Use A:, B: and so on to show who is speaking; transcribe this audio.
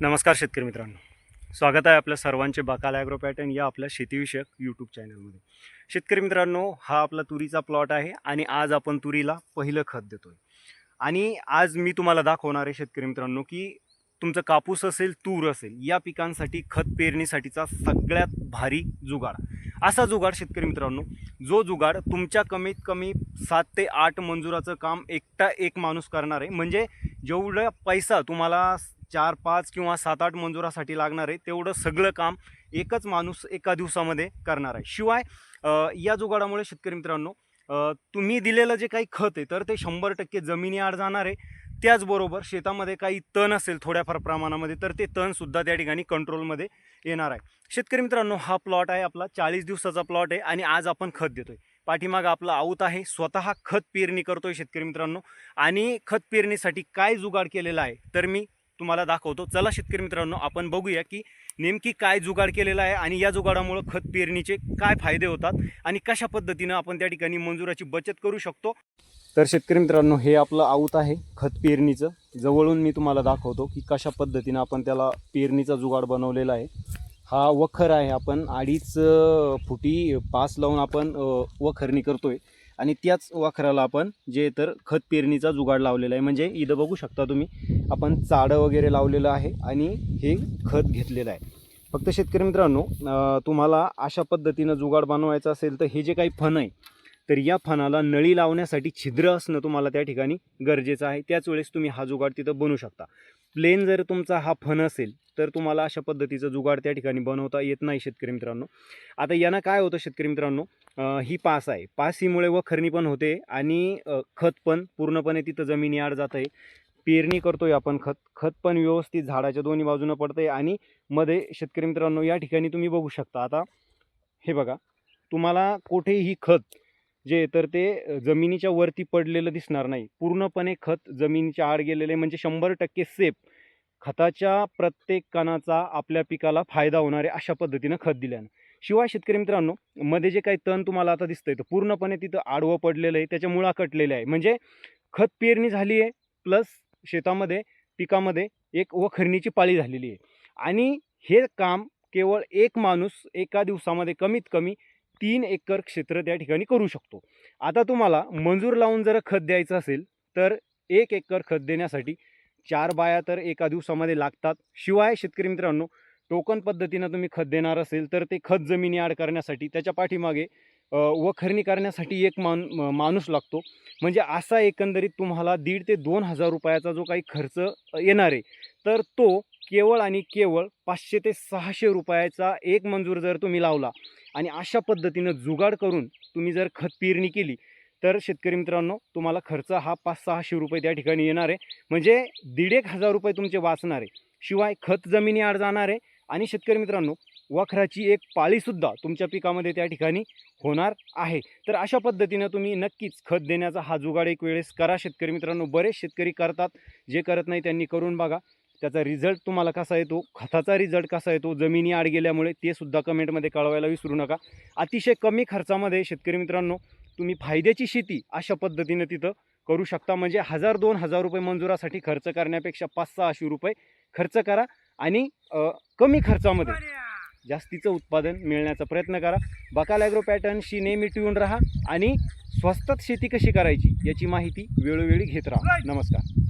A: नमस्कार शेतकरी मित्रांनो. स्वागत आहे आपल्या सर्वांचे बाकाल ॲग्रो पॅटर्न या आपल्या शेतीविषयक यूट्यूब चॅनलमध्ये. शेतकरी मित्रांनो हा आपला तुरीचा प्लॉट आहे आणि आज आपण तुरीला पहिलं खत देतोय. आणि आज मी तुम्हाला दाखवणार आहे शेतकरी मित्रांनो की तुमचं कापूस असेल तूर असेल या पिकांसाठी खत पेरणीसाठीचा सगळ्यात भारी जुगाड. असा जुगाड शेतकरी मित्रांनो जो जुगाड तुमच्या कमीत कमी सात ते आठ मंजुराचं काम एकटा एक माणूस करणार आहे. म्हणजे जेवढा पैसा तुम्हाला चार पाच किंवा सात आठ मंजुरासाठी लागणार आहे. तेवढं सगळं काम एकच माणूस एका दिवसामध्ये करणार आहे. शिवाय या जुगाडामुळे शेतकरी मित्रांनो तुम्ही दिलेलं जे काही खत आहे तर ते शंभर टक्के जमिनी आड जाणार आहे. त्याचबरोबर शेतामध्ये काही तण असेल थोड्याफार प्रमाणामध्ये तर ते तणसुद्धा त्या ठिकाणी कंट्रोलमध्ये येणार आहे. शेतकरी मित्रांनो हा प्लॉट आहे आपला चाळीस दिवसाचा प्लॉट आहे आणि आज आपण खत देतोय. पाठीमागं आपला आऊत आहे स्वतः खत पेरणी करतोय शेतकरी मित्रांनो. आणि खत पेरणीसाठी काय जुगाड केलेला आहे तर मी तुम्हाला दाखवतो. चला शेतकरी मित्रांनो आपण बघूया की नेमकी काय जुगाड केलेला आहे आणि या जुगाडामुळं खत पेरणीचे काय फायदे होतात आणि कशा पद्धतीनं आपण त्या ठिकाणी मंजुराची बचत करू शकतो. तर शेतकरी मित्रांनो हे आपलं आऊत आहे खत पेरणीचं. जवळून मी तुम्हाला दाखवतो की कशा पद्धतीनं आपण त्याला पेरणीचा जुगाड बनवलेला आहे. हा वखर आहे आपण अडीच फुटी पास लावून आपण वखरणी करतोय. आणि त्याच वखराला आपण जे तर खत पेरणीचा जुगाड लावलेला आहे. म्हणजे इथं बघू शकता तुम्ही आपण चाडं वगैरे लावलेलं आहे आणि हे खत घेतलेलं आहे. फक्त शेतकरी मित्रांनो तुम्हाला अशा पद्धतीनं जुगाड बनवायचा असेल तर हे जे काही फण आहे तर या फणाला नळी लावण्यासाठी छिद्र असणं तुम्हाला त्या ठिकाणी गरजेचं आहे. त्याच वेळेस तुम्ही हा जुगाड तिथं बनवू शकता. प्लेन जर तुमचा हा फण असेल तर तुम्हाला अशा पद्धतीचं जुगाड त्या ठिकाणी बनवता येत नाही शेतकरी मित्रांनो. आता यांना काय होतं शेतकरी मित्रांनो ही पास आहे. पास हीमुळे व वखरणी पण होते आणि खत पण पूर्णपणे तिथं जमिनी आड जात आहे पेरणी करतोय आपण. खत खत पण व्यवस्थित झाडाच्या दोन्ही बाजूनं पडतं आहे आणि मध्ये शेतकरी मित्रांनो या ठिकाणी तुम्ही बघू शकता. आता हे बघा तुम्हाला कुठेही खत जे तर ते जमिनीच्या वरती पडलेलं दिसणार नाही. पूर्णपणे खत जमिनीच्या आड गेलेले म्हणजे शंभर टक्के सेफ. खताच्या प्रत्येक कणाचा आपल्या पिकाला फायदा होणारे अशा पद्धतीनं खत दिल्यानं. शिवाय शेतकरी मित्रांनो मध्ये जे काही तण तुम्हाला आता दिसतंय तर पूर्णपणे तिथं आडवं पडलेलं आहे त्याच्या मुळा कटलेले आहे. म्हणजे खत पेरणी झाली आहे प्लस शेतामध्ये पिकामध्ये एक वखरणीची पाळी झालेली आहे. आणि हे काम केवळ एक माणूस एका दिवसामध्ये कमीत कमी तीन एकर क्षेत्र त्या ठिकाणी करू शकतो. आता तुम्हाला मंजूर लावून जर खत द्यायचं असेल तर एक एकर खत देण्यासाठी चार बाया तर एका दिवसामध्ये लागतात. शिवाय शेतकरी मित्रांनो टोकन पद्धतीनं तुम्ही खत देणार असेल तर ते खत जमिनी आड करण्यासाठी त्याच्या पाठीमागे वखरणी करण्यासाठी एक मान माणूस लागतो. म्हणजे असा एकंदरीत तुम्हाला दीड ते दोन हजार रुपयाचा जो काही खर्च येणार आहे तर तो केवळ आणि केवळ पाचशे ते सहाशे रुपयाचा एक मंजूर जर तुम्ही लावला आणि अशा पद्धतीनं जुगाड करून तुम्ही जर खत पेरणी केली तर शेतकरी मित्रांनो तुम्हाला खर्च हा पाच सहाशे रुपये त्या ठिकाणी येणार आहे. म्हणजे दीड एक हजार रुपये तुमचे वाचणार आहे. शिवाय खत जमिनी आड जाणार आहे आणि शेतकरी मित्रांनो वखराची एक पाळीसुद्धा तुमच्या पिकामध्ये त्या ठिकाणी होणार आहे. तर अशा पद्धतीनं तुम्ही नक्कीच खत देण्याचा हा जुगाड एक वेळेस करा. शेतकरी मित्रांनो बरेच शेतकरी करतात. जे करत नाही त्यांनी करून बघा. त्याचा रिझल्ट तुम्हाला कसा येतो? खताचा रिझल्ट कसा येतो? जमिनी आड गेल्यामुळे ते सुद्धा कमेंटमध्ये कळवायला विसरू नका. अतिशय कमी खर्चामध्ये शेतकरी मित्रांनो तुम्ही फायद्याची शेती अशा पद्धतीनं तिथं करू शकता. म्हणजे हजार दोन हजार रुपये मंजुरासाठी खर्च करण्यापेक्षा पाच सहाशे रुपये खर्च करा आणि कमी खर्चामध्ये. जास्तीचं उत्पादन मिळण्याचा प्रयत्न करा. बकाल ॲग्रो पॅटर्नशी नेहमी ट्यून राहा आणि स्वस्तात शेती कशी करायची याची माहिती वेळोवेळी घेत राहा. नमस्कार.